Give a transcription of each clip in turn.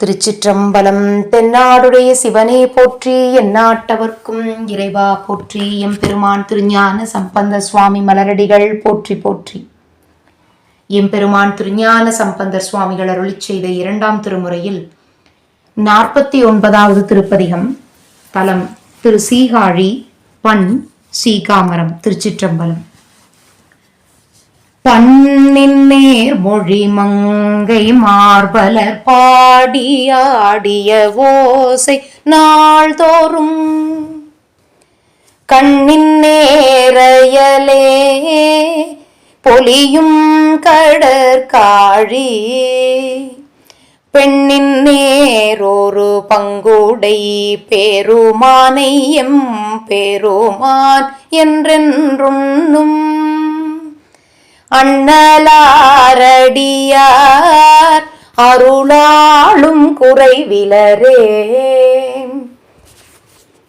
திருச்சிற்றம்பலம் தென்னாடுடைய சிவனே போற்றி எந்நாட்டவர்க்கும் இறைவா போற்றி எம்பெருமான் திருஞான சம்பந்த சுவாமி மலரடிகள் போற்றி போற்றி. எம்பெருமான் திருஞான சம்பந்தர் சுவாமிகள் அருளி செய்த இரண்டாம் திருமுறையில் நாற்பத்தி ஒன்பதாவது திருப்பதிகம் தலம் திரு சீகாழி பண் சீகாமரம் திருச்சிற்றம்பலம். பண்ணின் நேர் மொழி மங்கை மார்பலர் பாடி ஆடிய ஓசை நாள்தோறும். கண்ணின் நேரையலே பொலியும் கடற்காழி. பெண்ணின் நேரொரு பங்குடை பெருமானை எம் பெருமான் என்றென்றுண்ணும். அண்ணலாரடியார் அருளாளும் குறைவிலரே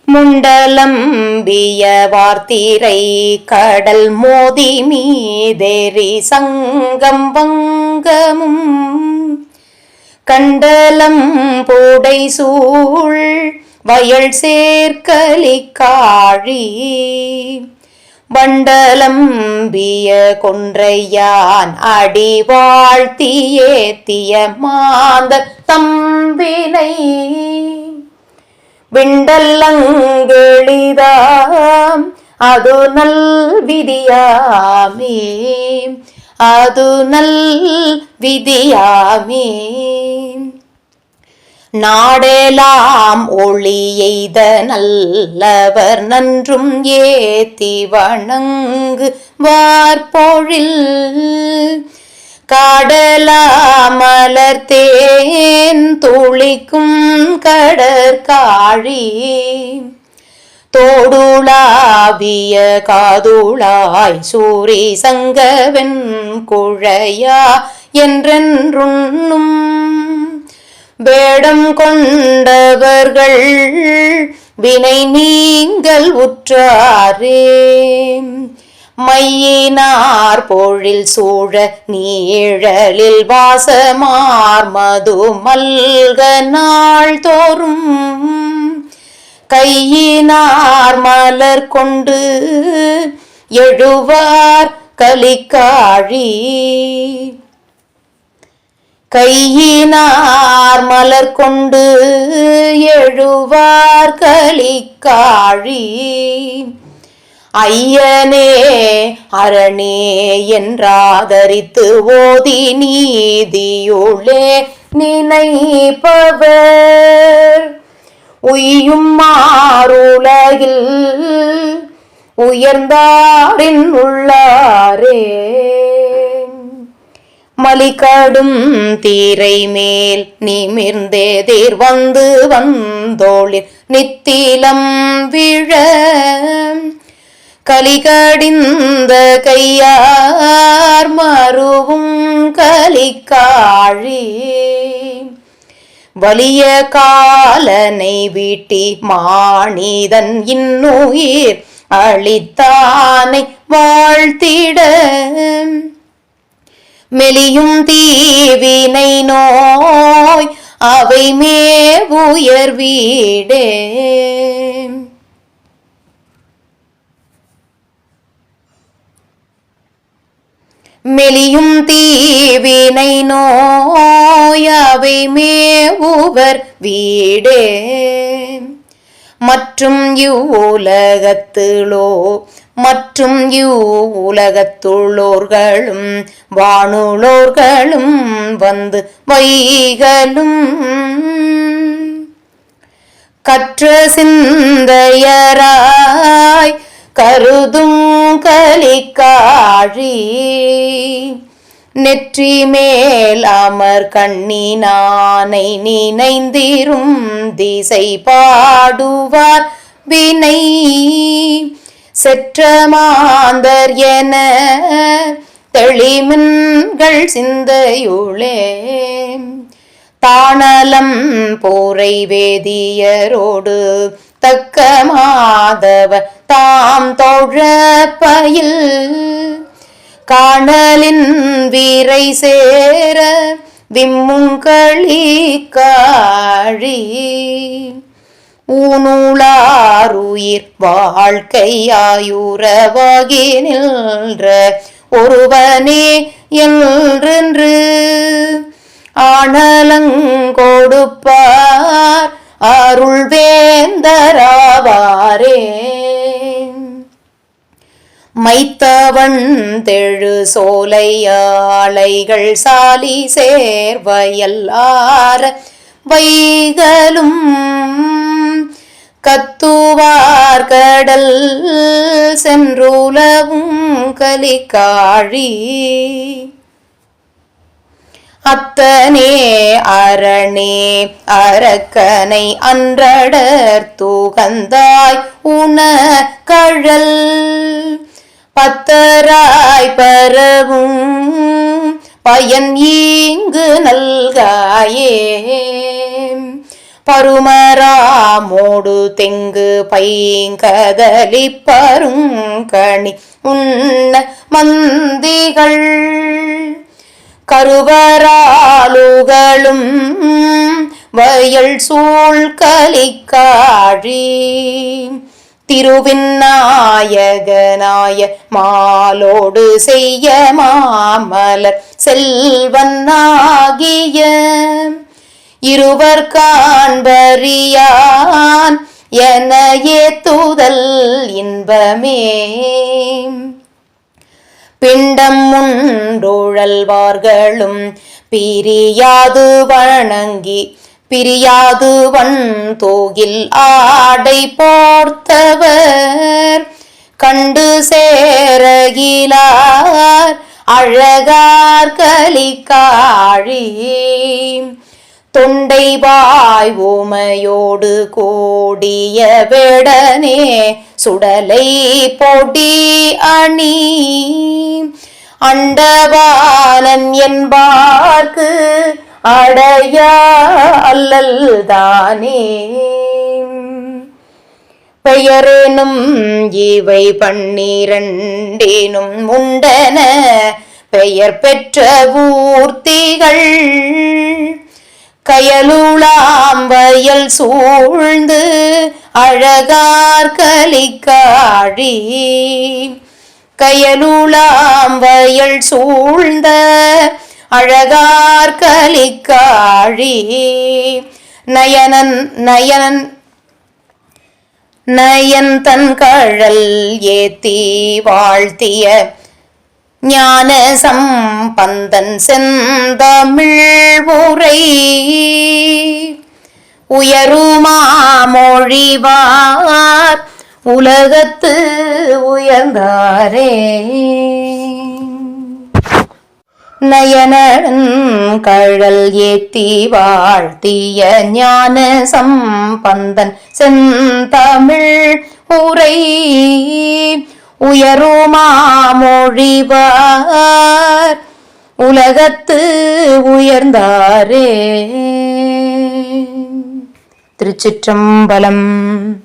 முண்டலம்பிய வார்த்திரை கடல் மோதி மீதேறி சங்கம் வங்கமும். கண்டலம் பூடை சூழ் வயல் சேர்க்கலி காழி. வண்டலம்பிய கொன்றையான் அடி வாழ்த்தியேத்திய மாந்த தம்பினை. விண்டல்லங்கெளிதாம் அது நல் விதியாமே. அது நல் விதியாமே. நாடெலாம் ஒளி எய்த நல்லவர் நன்றும் ஏத்தி வணங்கு வார்பொழில். காடலாமலர் தேன் துளிக்கும் கடற்காழி தோடுலாவிய காதுளாய் சூரி சங்கவென் குழையா என்றென்றுண்ணும் வேடம் கொண்டவர்கள் வினை நீங்கள் உற்றாரே. மையினார் பொழில் சூழ நீழலில் வாசமார் மது மல்க நாள் தோறும் கையினார் மலர் கொண்டு எழுவார் கலிக்காழி. கையினார் மலர் கொண்டு எழுவார் கலிக்காழி ஐயனே அரணே என்றாதரித்து ஓதி நீதியுளே நினைப்பவர். உய்யும் மாறுலகில் உயர்ந்தாரின் உள்ளாரே. மலிகாடும் தீரை மேல் நிமிர்ந்தேதீர் வந்து வந்தோளில் நித்திலம் விழ. கலிகடிந்த கையார் மருவும் கலிக்காழி வலிய காலனை வீட்டி மாணிதன் இன்னுயிர் அளித்தானை வாழ்த்திட. மெலியும் தீவினை நோய் அவை மேவுயர் வீடே. மெலியும் தீவினை நோய் அவை மேவுவர் வீடே. மற்றும் இவ்வுலகத்திலோ மற்றும் இவ்வுலகத்துள்ளோர்களும் வானுளோர்களும் வந்து வைகளும் கற்ற சிந்தையராய் கருதும் கலிக்காழி நெற்றி மேல் அமர் கண்ணினானை நினைந்திரும் திசை பாடுவார் வினை. செற்ற மாந்தர் என தெளிமின்கள் சிந்தையுளே. தானலம் போரை வேதியரோடு தக்க மாதவ தாம் தொழப்பயில். காணலின் வீரை சேர விம்முங்களி காழி. ஊனுளாருயிர் வாழ்க்கையாயுறவாகி நின்ற ஒருவனே என்றென்று ஆனலங்கொடுப்பார் அருள் வேந்தராவாரே மைத்தவன் தெழு சோலையாளைகள் சாலி சேர்வயல்லார வைகளும் கத்துவார் கடல் சென்றுலவும் கலிகாழி. அத்தனே அரணே அரக்கனை அன்றடர் தூகந்தாய் உண கழல். பத்தராய் பரவும் பயன் ஈங்கு நல்காயே. பருமராமோடு தெங்கு பைங்கதலி பருங்கணி உன்ன மந்திகள். கருவராலுகளும் வயல் சூழ் கலிக்காழி. திருவிநாயகனாய மாலோடு செய்ய மாமலர் செல்வனாகிய இருவர் காண்பறியான் என ஏத்துதல் இன்பமே. பிண்டம் உண்டுழல்வார்களும் பிரியாது வணங்கி பிரியாது வன் தோகில் ஆடை போர்த்தவர். கண்டு சேரகிலார் அழகார் கலிக்காழி தொண்டை வாய் ஓமையோடு கோடிய வேடனே சுடலை பொடி அணி. அண்டவானன் என்பார்க்கு அடைய அல்லல்தானே பெயரேனும் இவை பன்னிரண்டேனும் உண்டன பெயர் பெற்ற ஊர்த்திகள் கயலுளாம் வயல் சூழ்ந்து அழகார் கலிக்காழி கயலுளாம் வயல் சூழ்ந்த அழகார் கலிக்காழி நயனன் நயனன் நயன் தன் கழல் ஏத்தி வாழ்த்திய ஞான சம்பந்தன் செந்தமிழ் உரை உயருமாமொழிவார் உலகத்து உயர்ந்தாரே. நயனன் கழல் ஏத்தி வாழ்த்திய ஞான சம்பந்தன் செந்தமிழ் உரை உயருமாமொழிவார் உலகத்து உயர்ந்தாரே. திருச்சிற்றம்பலம்.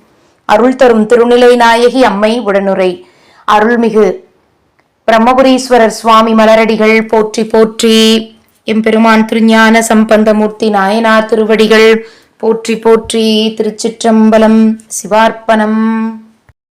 அருள் தரும் திருநிலை நாயகி அம்மை உடனுரை. அருள்மிகு பிரம்மபுரீஸ்வரர் சுவாமி மலரடிகள் போற்றி போற்றி. எம்பெருமான் திருஞான சம்பந்தமூர்த்தி நாயனார் திருவடிகள் போற்றி போற்றி. திருச்சிற்றம்பலம் சிவார்ப்பணம்.